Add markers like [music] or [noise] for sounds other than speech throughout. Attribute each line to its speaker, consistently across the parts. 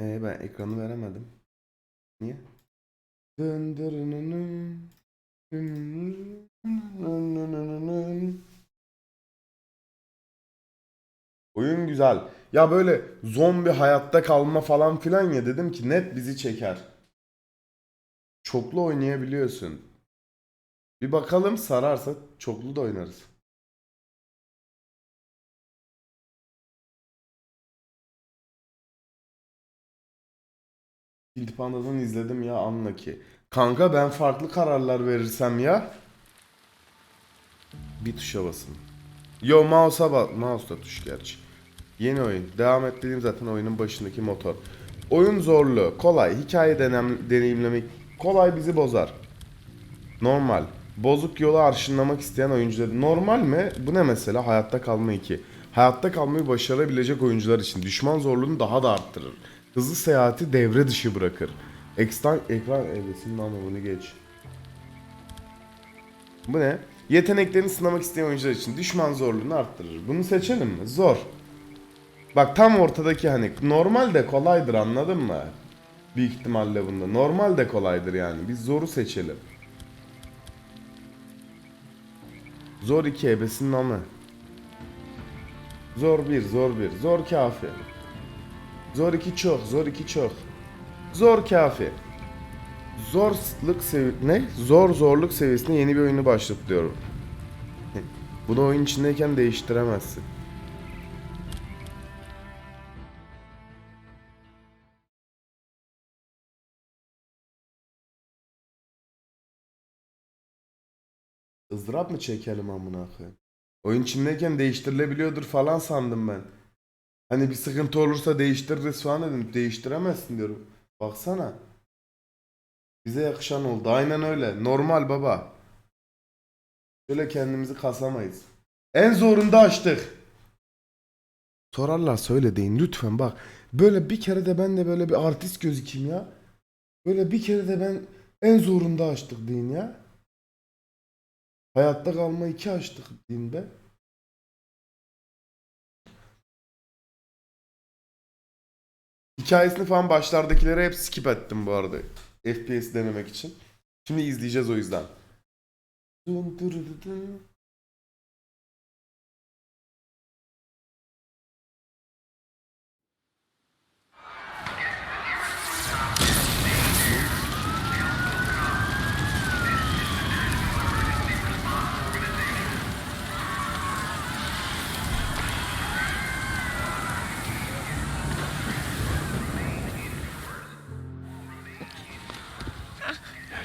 Speaker 1: Ee, ben ekranı veremedim. Niye? Oyun güzel. Ya böyle zombi hayatta kalma falan filan ya dedim ki net bizi çeker. Çoklu oynayabiliyorsun. Bir bakalım sararsa çoklu da oynarız. Guilty izledim ya anla ki. Kanka ben farklı kararlar verirsem ya. Bir tuşa basın. Yo mouse'a bas. Mouse da tuş gerçi. Yeni oyun. Devam et dediğim zaten oyunun başındaki motor. Oyun zorlu, kolay. Hikaye denem, deneyimlemek kolay bizi bozar. Normal. Bozuk yolu arşınlamak isteyen oyuncular. Normal mi? Bu ne mesela? Hayatta kalma 2. Hayatta kalmayı başarabilecek oyuncular için düşman zorluğunu daha da arttırır. Hızlı seyahati devre dışı bırakır. Ekran, ekran evresinin anlamını geç. Bu ne? Yeteneklerini sınamak isteyen oyuncular için düşman zorluğunu arttırır. Bunu seçelim mi? Zor. Bak tam ortadaki hani normal de kolaydır anladın mı? Büyük ihtimalle bunda. Normal de kolaydır yani. Biz zoru seçelim. Zor 2 ebesinin amı. Zor 1, zor 1. Zor kafi. Zor 2 çok, zor 2 çok. Zor kafi. Zorluk sevi ne? Zor zorluk seviyesinde yeni bir oyunu başlatıyorum. [laughs] Bunu oyun içindeyken değiştiremezsin. ızdırap mı çekelim amına koyayım? Oyun içindeyken değiştirilebiliyordur falan sandım ben. Hani bir sıkıntı olursa değiştiririz falan dedim. Değiştiremezsin diyorum. Baksana. Bize yakışan oldu. Aynen öyle. Normal baba. Böyle kendimizi kasamayız. En zorunda açtık. Sorarlar söyle deyin lütfen bak. Böyle bir kere de ben de böyle bir artist gözükeyim ya. Böyle bir kere de ben en zorunda açtık deyin ya. Hayatta kalma iki açtık deyin be. Hikayesini falan başlardakilere hep skip ettim bu arada. FPS denemek için. Şimdi izleyeceğiz o yüzden. Dın dırı dın.
Speaker 2: Yeah,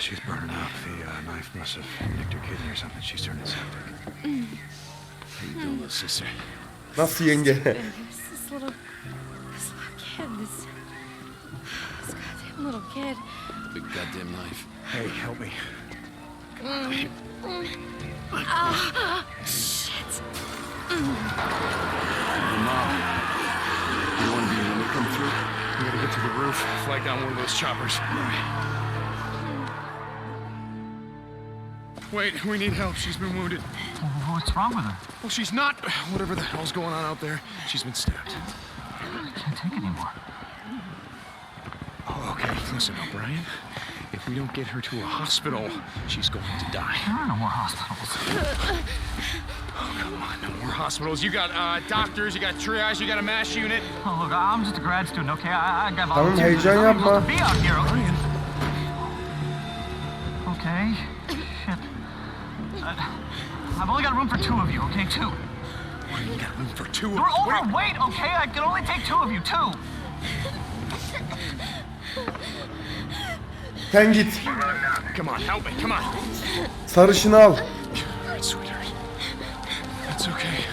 Speaker 2: she's burning up. The uh, knife must have nicked her kidney or something. She's turning septic.
Speaker 3: How you doing, little sister?
Speaker 1: Not Nasıl yenge?
Speaker 4: This little, this little kid, this, this goddamn little kid.
Speaker 3: Big goddamn knife.
Speaker 2: Hey, help me.
Speaker 4: Shit.
Speaker 3: Your mom. You want to be when we come through?
Speaker 2: We gotta get to the roof, flag down one of those choppers. Wait, we need help. She's been wounded.
Speaker 5: What's wrong with her?
Speaker 2: Well, she's not. Whatever the hell's going on out there, she's been stabbed.
Speaker 5: I can't take anymore.
Speaker 2: Oh, okay, listen, O'Brien. If we don't get her to a hospital, she's going to die.
Speaker 5: There are no more hospitals.
Speaker 2: Oh, come on, no more hospitals. You got uh, doctors, you got triage, you got a mass unit.
Speaker 5: Oh, look, I'm just a grad student, okay? I, I got
Speaker 1: Tamam,
Speaker 5: volunteers.
Speaker 1: heyecan
Speaker 5: I'm
Speaker 1: yapma.
Speaker 5: I've only got room for two of you, okay? Two.
Speaker 2: you got room for two of
Speaker 5: You're overweight, okay? I can only take two of you, two.
Speaker 1: Sen git.
Speaker 2: Come on, help me, come on.
Speaker 1: Sarışını al.
Speaker 2: All right, sweetheart. It's okay.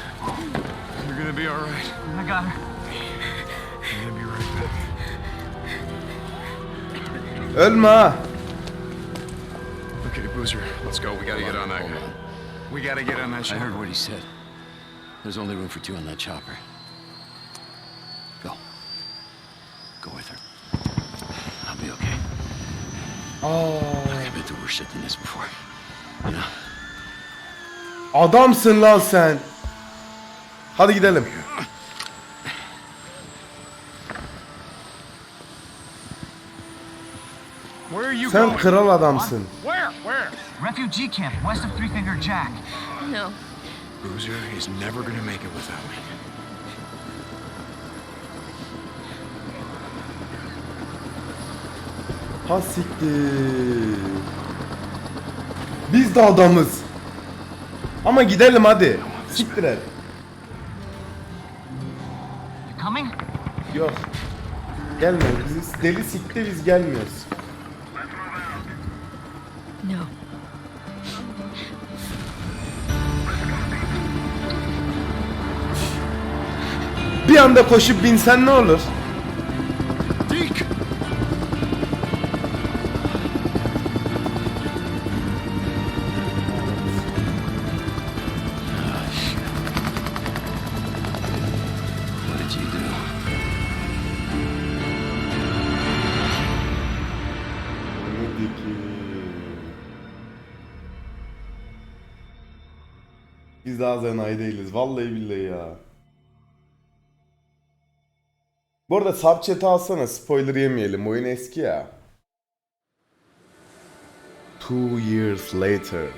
Speaker 2: You're gonna be all right.
Speaker 5: I got her.
Speaker 2: I'm gonna be right back.
Speaker 1: Ölme ha.
Speaker 2: Okay, Boozer, let's go. We gotta get on that.
Speaker 3: Hold on.
Speaker 2: We gotta get on that
Speaker 3: I
Speaker 2: ship.
Speaker 3: heard what he said. There's only room for two on that chopper. Go. Go with her. I'll be okay. I've been through worse shit than this before. You know?
Speaker 1: Adamsın lan sen. Hadi gidelim.
Speaker 2: Where are you
Speaker 1: Sen
Speaker 2: going?
Speaker 1: kral adamsın.
Speaker 2: Where?
Speaker 5: Refugee camp west of Three Finger Jack.
Speaker 4: No.
Speaker 2: Boozer is never gonna make it without me.
Speaker 1: Ha siktir. Biz de adamız. Ama gidelim hadi. Siktir et.
Speaker 5: You coming?
Speaker 1: Yok. Gelmiyoruz. Biz deli sikti biz gelmiyoruz.
Speaker 4: No.
Speaker 1: Bir anda koşup binsen ne olur?
Speaker 2: Deke!
Speaker 3: What did you do?
Speaker 1: Biz daha zenay değiliz. Vallahi billahi ya. Bu arada subchat'i alsana spoiler yemeyelim. Oyun eski ya. Two years later.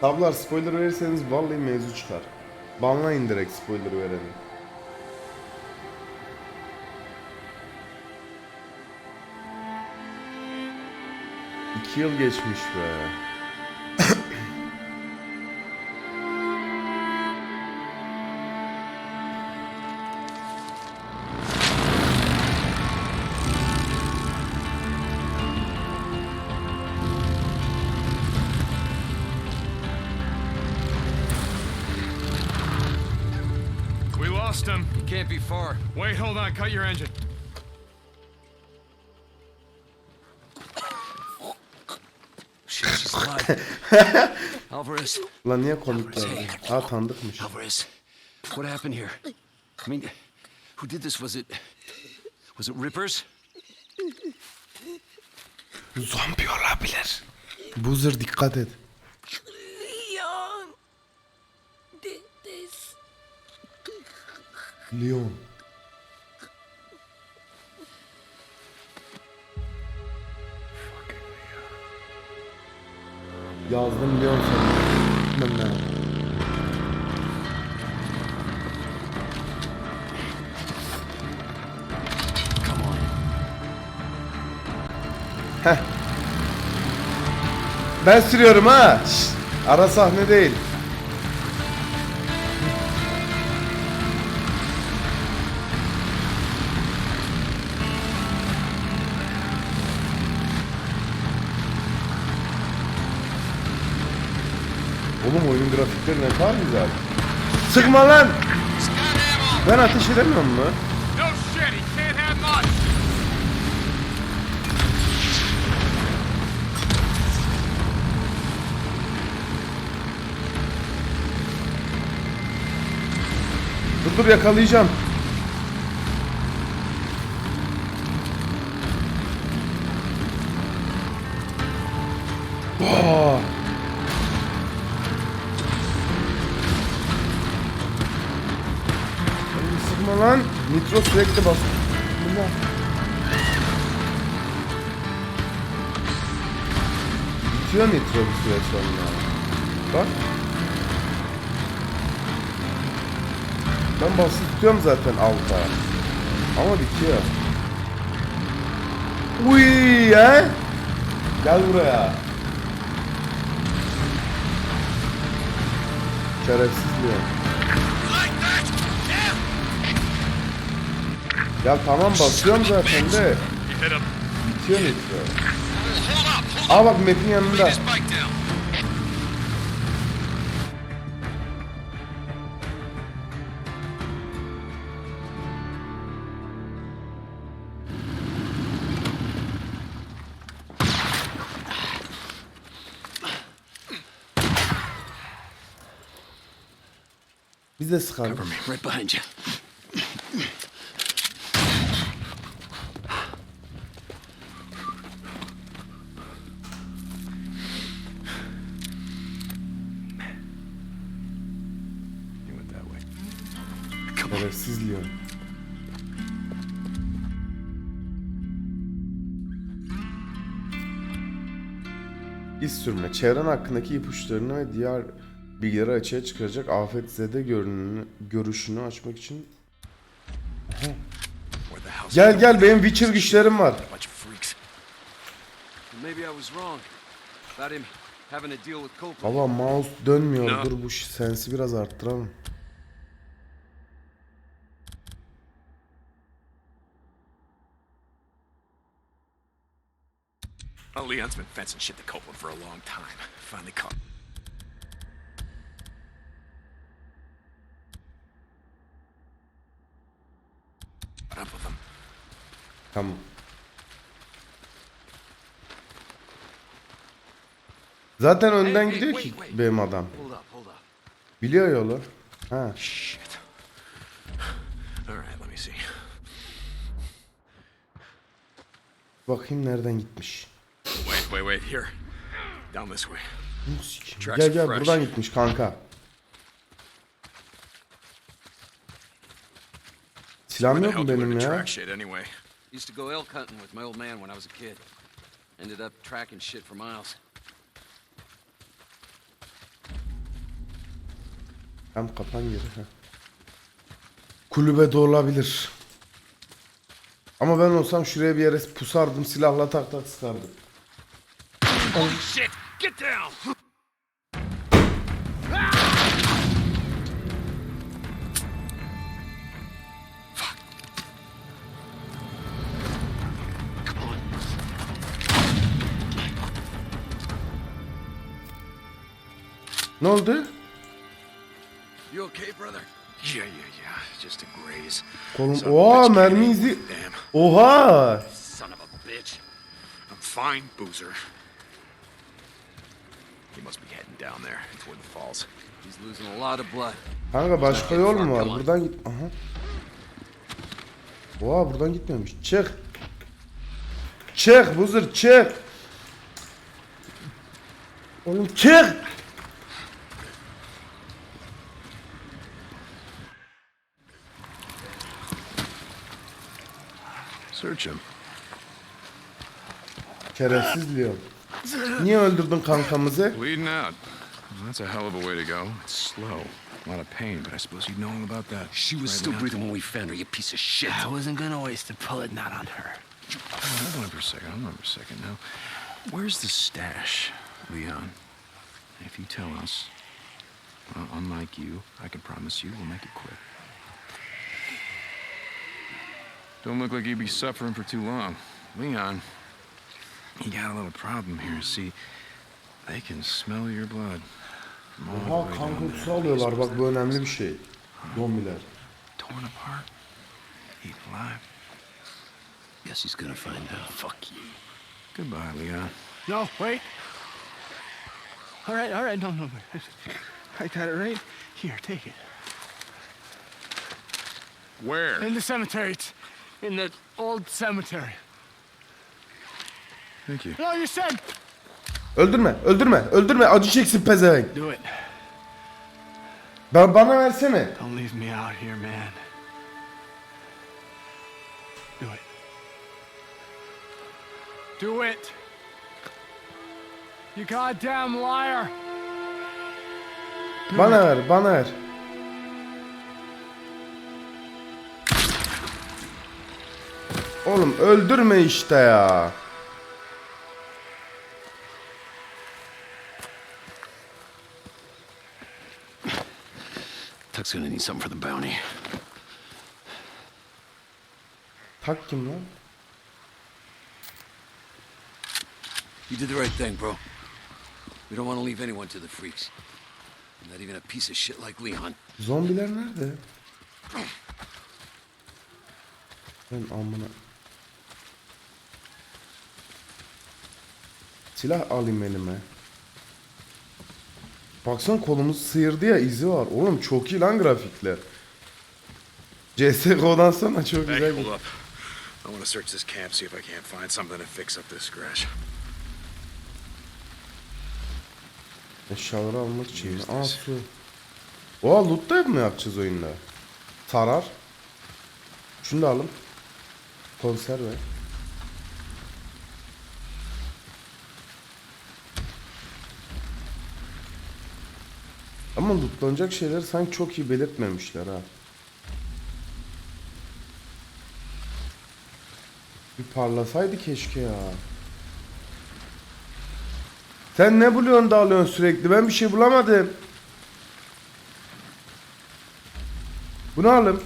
Speaker 1: Tablar spoiler verirseniz vallahi mevzu çıkar. Banlayın direkt spoiler vereni. İki yıl geçmiş be.
Speaker 3: Far.
Speaker 2: Wait, hold on. Cut your engine.
Speaker 3: Shit, she's alive. [laughs] Alvarez,
Speaker 1: Lan niye komik geldi? Ha tanıdıkmış.
Speaker 3: Alvarez, what happened here? I mean, who did this? Was it, was it Rippers?
Speaker 1: Zombi olabilir. Buzzer dikkat et.
Speaker 4: Leon.
Speaker 1: Yazdım Leon sana.
Speaker 3: On.
Speaker 1: Ben sürüyorum ha. Şşt, ara sahne değil. Oğlum oyunun grafikleri ne kadar güzel. Sıkma lan. Ben ateş edemiyorum mu? Dur dur yakalayacağım. Sıkma lan. Nitro sürekli bas. Bunlar. Bitiyor nitro bir süre sonra. Bak. Ben basılı tutuyorum zaten alta. Ama bitiyor. Uy he? Gel buraya. Şerefsiz diyor. Ya tamam basıyorum zaten de. Bitiyor.
Speaker 2: Hold
Speaker 1: Aa bak map'in yanında. Biz de sıkalım. Sürme. Çevren hakkındaki ipuçlarını ve diğer bilgileri açığa çıkaracak afetzede görünümünü, görüşünü açmak için Gel gel benim Witcher güçlerim var. Baba mouse dönmüyor. Dur bu sensi biraz arttıralım.
Speaker 2: Oh, Leon's been fencing shit to Copeland for a long time. Finally caught. What up with him?
Speaker 1: Tamam. Zaten önden
Speaker 3: hey,
Speaker 1: gidiyor
Speaker 3: wait,
Speaker 1: ki
Speaker 3: wait.
Speaker 1: benim adam.
Speaker 3: Hold up, hold up.
Speaker 1: Biliyor yolu. Ha.
Speaker 2: Shit. All right, let me see.
Speaker 1: Bakayım nereden gitmiş.
Speaker 2: Wait, wait. Here. Down this way.
Speaker 1: Gel gel buradan gitmiş kanka. Silahım yok mu benim ya?
Speaker 2: track shit anyway?
Speaker 3: Used to go elk hunting with my old man when I was a kid. Ended up tracking shit for miles.
Speaker 1: Hem kapan geri. heh. Kulübede olabilir. Ama ben olsam şuraya bir yere pusardım silahla tak tak sıkardım.
Speaker 2: Shit! Get down!
Speaker 1: Ne oldu?
Speaker 3: You okay, brother?
Speaker 2: Yeah, yeah, yeah. Just a graze.
Speaker 1: Kolum. Oha mermi izi. Oha.
Speaker 3: Son of a bitch.
Speaker 2: I'm fine, Boozer. He must be heading down there toward the falls.
Speaker 3: He's losing a lot of blood.
Speaker 1: Kanka başka yol mu var? Buradan git. Aha. Oha buradan gitmemiş. Çık. Çık buzur çık. Oğlum çık.
Speaker 2: Search him.
Speaker 1: Şerefsiz diyorum. Niye öldürdün kankamızı?
Speaker 2: Bleeding out. That's a hell of a way to go. It's slow. A lot of pain, but I suppose you'd know all about that.
Speaker 3: She was still breathing when we found her, you piece of shit.
Speaker 6: I wasn't gonna waste a bullet not on her.
Speaker 2: Hold on for a second. Hold on for a second now. Where's the stash, Leon? If you tell us, well, unlike you, I can promise you we'll make it quick. Don't look like you'd be suffering for too long. Leon, you got a little problem here. See, they can smell your blood. from all the
Speaker 1: Oha
Speaker 2: way
Speaker 1: kan
Speaker 2: down
Speaker 1: kokusu
Speaker 2: there.
Speaker 1: alıyorlar bak bu önemli bir şey. Zombiler.
Speaker 2: Torn apart, eaten alive.
Speaker 3: Guess he's gonna find out. Fuck you.
Speaker 2: Goodbye, Leon.
Speaker 6: No, wait. All right, all right, no, no. I got it right here. Take it.
Speaker 2: Where?
Speaker 6: In the cemetery. It's in the old cemetery.
Speaker 2: Thank you.
Speaker 6: No, you said.
Speaker 1: Öldürme, öldürme, öldürme. Acı çeksin pezevenk.
Speaker 6: Do it.
Speaker 1: Ben bana versene.
Speaker 6: Don't leave me out here, man. Do it. Do it. You goddamn liar.
Speaker 1: Bana ver, bana ver. Oğlum öldürme işte ya.
Speaker 3: Gonna need something for the bounty.
Speaker 1: Tak kim lan?
Speaker 3: You did the right thing, bro. We don't want to leave anyone to the freaks. Not even a piece of shit like Leon.
Speaker 1: Zombiler nerede? Ben amına. Silah alayım elime. Baksana kolumuz sıyırdı ya izi var. Oğlum çok iyi lan grafikler. CSGO'dan sonra çok
Speaker 2: Hey,
Speaker 1: güzel.
Speaker 2: hold up. I want to search this camp, see if I can't find something to fix up this scratch.
Speaker 1: Eşyaları almak için. Aa su. Oha loot da mı yapacağız oyunda? Tarar. Şunu da alın. Konserve. Ama lootlanacak şeyleri sanki çok iyi belirtmemişler ha. Bir parlasaydı keşke ya. Sen ne buluyorsun da alıyorsun sürekli? Ben bir şey bulamadım. Bunu alın.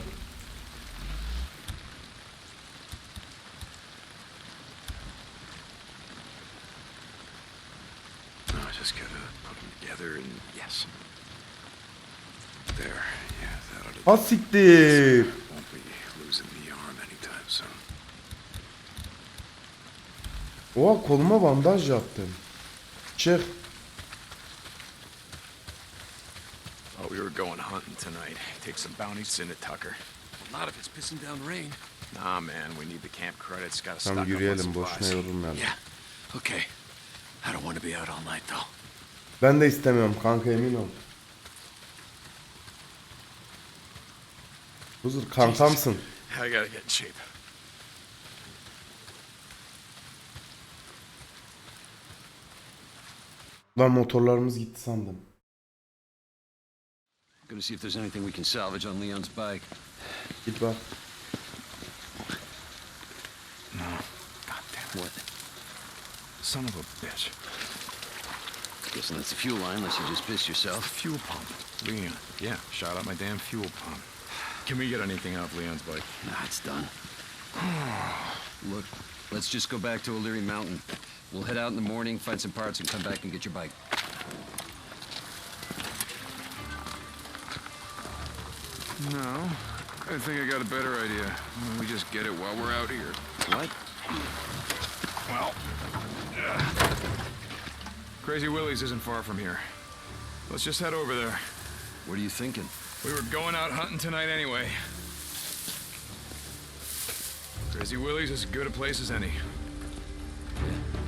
Speaker 2: I just gotta put them together and yes. There, yeah, that ought to
Speaker 1: Ha siktir.
Speaker 2: won't be losing the arm anytime soon.
Speaker 1: Oha koluma bandaj yaptım. Çık.
Speaker 2: Oh, we were going hunting tonight. Take some bounties in at Tucker.
Speaker 3: Not if it's pissing down rain.
Speaker 2: Nah, man, we need the camp credits. Gotta stock up on supplies.
Speaker 1: yorulmayalım.
Speaker 3: Yeah. Okay. I don't want to be out all night, though.
Speaker 1: Ben de istemiyorum kanka emin ol. Huzur kankamsın.
Speaker 2: I gotta get in shape.
Speaker 1: Lan motorlarımız gitti sandım.
Speaker 3: Gonna see if there's anything we can salvage on Leon's bike.
Speaker 1: Git bak.
Speaker 2: God damn
Speaker 3: What?
Speaker 2: Son of a bitch.
Speaker 3: Guessing that's the fuel line, unless you just pissed yourself.
Speaker 2: Fuel pump. Leon. Yeah, shot out my damn fuel pump. Can we get anything off Leon's bike?
Speaker 3: Nah, it's done. [sighs] Look, let's just go back to O'Leary Mountain. We'll head out in the morning, find some parts, and come back and get your bike.
Speaker 2: No. I think I got a better idea. Why don't We just get it while we're out here.
Speaker 3: What?
Speaker 2: Well, uh, Crazy Willie's isn't far from here. Let's just head over there.
Speaker 3: What are you thinking?
Speaker 2: We were going out hunting tonight anyway. Crazy Willie's as good a place as any.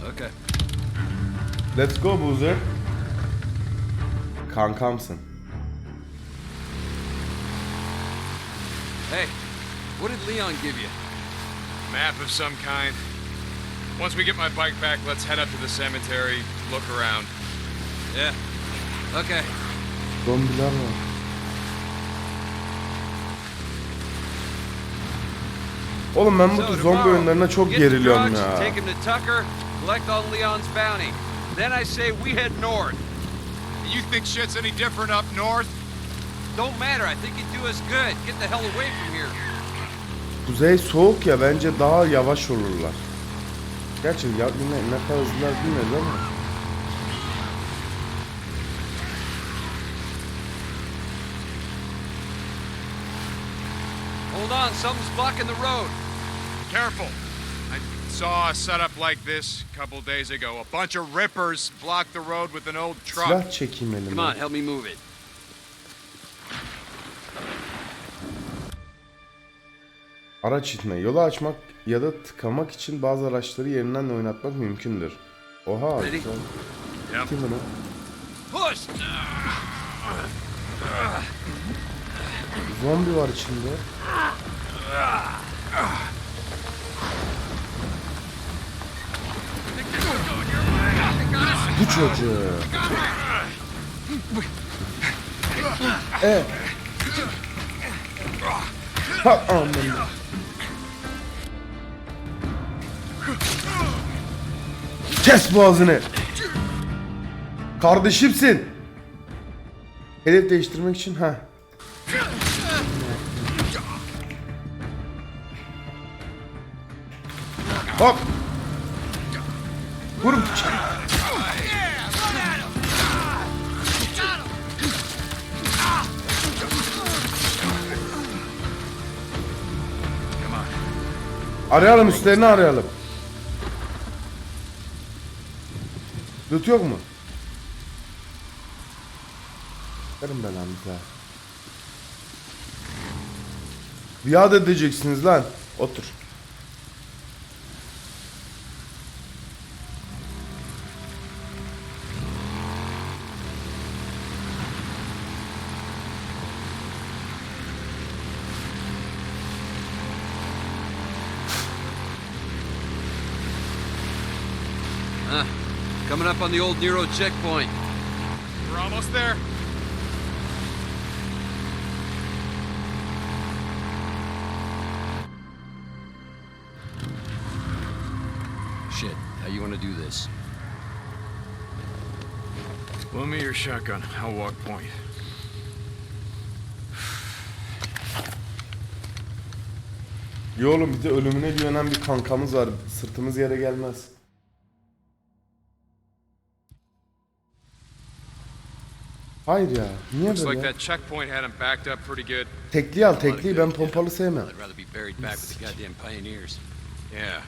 Speaker 3: Okay.
Speaker 1: Let's go Boozer. Kankamsın.
Speaker 3: Hey, what did Leon give you?
Speaker 7: Map of some kind. Once we get my bike back, let's head up to the cemetery, look around.
Speaker 3: Yeah. Okay.
Speaker 1: Zombiler var. Oğlum ben bu zombi oyunlarına çok geriliyorum ya.
Speaker 8: Then I say we head north.
Speaker 7: You think shit's any different up north?
Speaker 8: Don't matter. I think it'd do us good. Get the hell away from here.
Speaker 1: Kuzey soğuk ya bence daha yavaş olurlar. Gerçi ya, yine ne kadar hızlılar bilmiyoruz ama.
Speaker 8: Hold on, something's blocking the road.
Speaker 7: Careful. I saw a setup like this a couple days ago. A bunch of rippers blocked the road with an old truck.
Speaker 1: Silah çekeyim
Speaker 8: Come on, help me move it.
Speaker 1: Araç itme. Yolu açmak ya da tıkamak için bazı araçları yerinden oynatmak mümkündür. Oha.
Speaker 8: Ready?
Speaker 1: güzel.
Speaker 7: Yep.
Speaker 1: Kim bunu?
Speaker 8: Push!
Speaker 1: Zombi var içinde. Bu çocuğu. E. Ha aman. Kes boğazını. Kardeşimsin. Hedef değiştirmek için ha. Hop. Vur. Arayalım üstlerini arayalım. Loot yok mu? Verin belanızı. Biat edeceksiniz lan. Otur.
Speaker 8: Coming up on the old Nero checkpoint.
Speaker 7: We're almost there.
Speaker 3: Shit, how you want do this?
Speaker 2: Loan me your shotgun. I'll walk point.
Speaker 1: Yo oğlum bir de ölümüne güvenen bir kankamız var. Sırtımız yere gelmez. Hayır ya. Niye
Speaker 7: Looks
Speaker 1: böyle?
Speaker 7: like
Speaker 1: ya?
Speaker 7: that checkpoint had him backed up pretty good.
Speaker 1: Tekliği al tekliği ben pompalı sevmem.
Speaker 3: I'd rather be buried back with the goddamn pioneers.
Speaker 7: Yeah.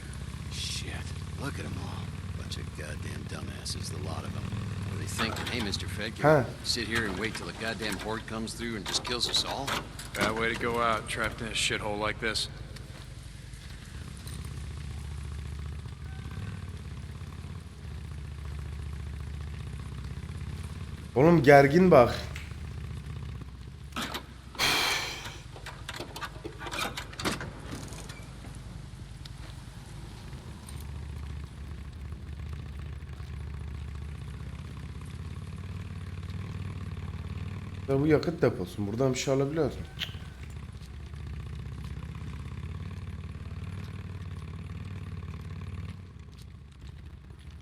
Speaker 3: Shit, look at them all. Bunch of goddamn dumbasses, the lot of them. What do they think? Hey, Mr. Fed, can
Speaker 1: Huh.
Speaker 3: sit here and wait till the goddamn horde comes through and just kills us all?
Speaker 7: Bad way to go out, trapped in a shithole like this.
Speaker 1: Oğlum gergin bak. Ya bu yakıt deposu. Buradan bir şey alabiliyor musun?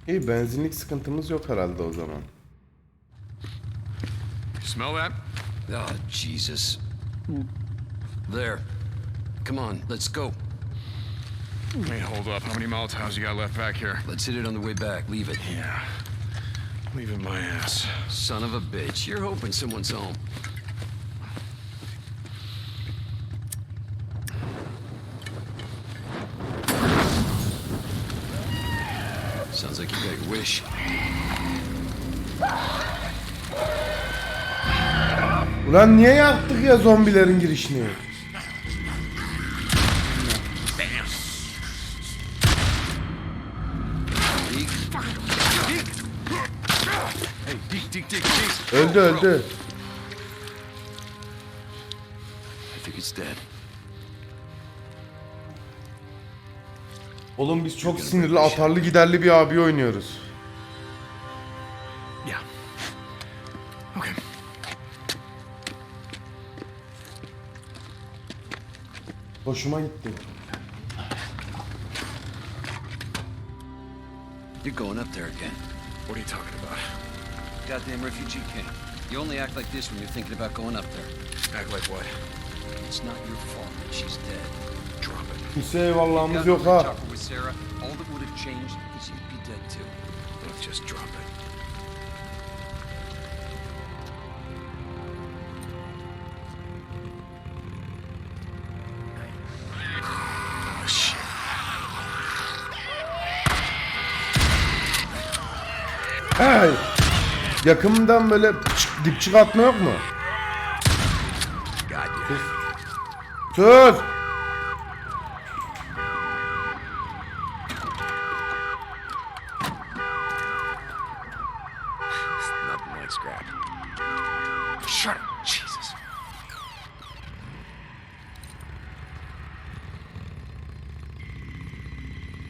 Speaker 1: İyi benzinlik sıkıntımız yok herhalde o zaman.
Speaker 7: Smell that?
Speaker 3: Oh, Jesus. There. Come on, let's go.
Speaker 2: Hey, hold up. How many Molotovs you got left back here?
Speaker 3: Let's hit it on the way back. Leave it.
Speaker 2: Yeah. Leaving my ass.
Speaker 3: Son of a bitch. You're hoping someone's home. Sounds like you got your wish.
Speaker 1: Ulan niye yaktık ya zombilerin girişini? Öldü öldü. Oğlum biz çok sinirli atarlı giderli bir abi oynuyoruz. Hoşuma gitti.
Speaker 3: You're going up there again.
Speaker 2: What are you talking about?
Speaker 3: Goddamn refugee camp. You only act like this when you're thinking about going up there.
Speaker 2: Act like what?
Speaker 3: It's not your fault that she's dead.
Speaker 2: Drop it.
Speaker 1: Kimse eyvallahımız
Speaker 3: Got
Speaker 1: yok
Speaker 3: in the
Speaker 1: ha.
Speaker 3: chopper with Sarah. All that would have changed is you'd be dead too.
Speaker 2: Look, just drop it.
Speaker 1: Yakından böyle çık- dipçik atma yok mu? Sus!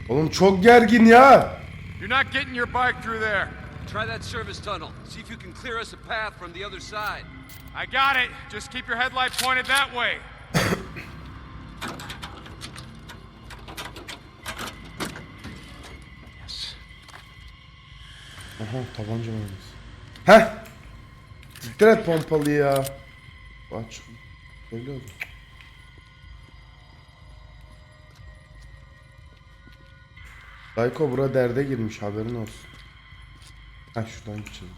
Speaker 1: Oğlum çok gergin ya.
Speaker 7: You're not getting your bike through there.
Speaker 8: Try that service tunnel. See if you can clear us a path from the other side.
Speaker 7: I got it. Just keep your headlight pointed that way.
Speaker 2: Yes.
Speaker 1: Aha tabanca mermisi. Heh! Siktir et pompalı ya. Aç. Öyle oldu. Dayko bura derde girmiş haberin olsun. Ha şuradan geçelim.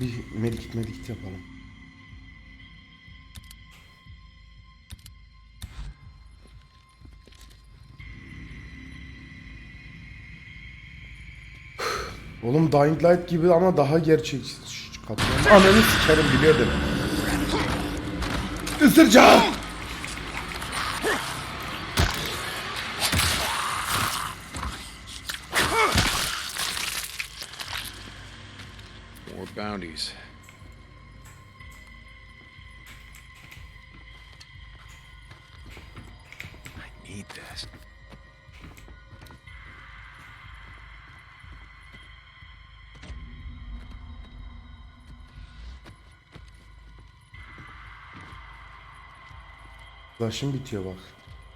Speaker 1: Bir medikit medikit yapalım. Oğlum Dying Light gibi ama daha gerçekçi. Ananı sikerim biliyordum. Mr. their!
Speaker 2: More bounties.
Speaker 1: Başım bitiyor bak.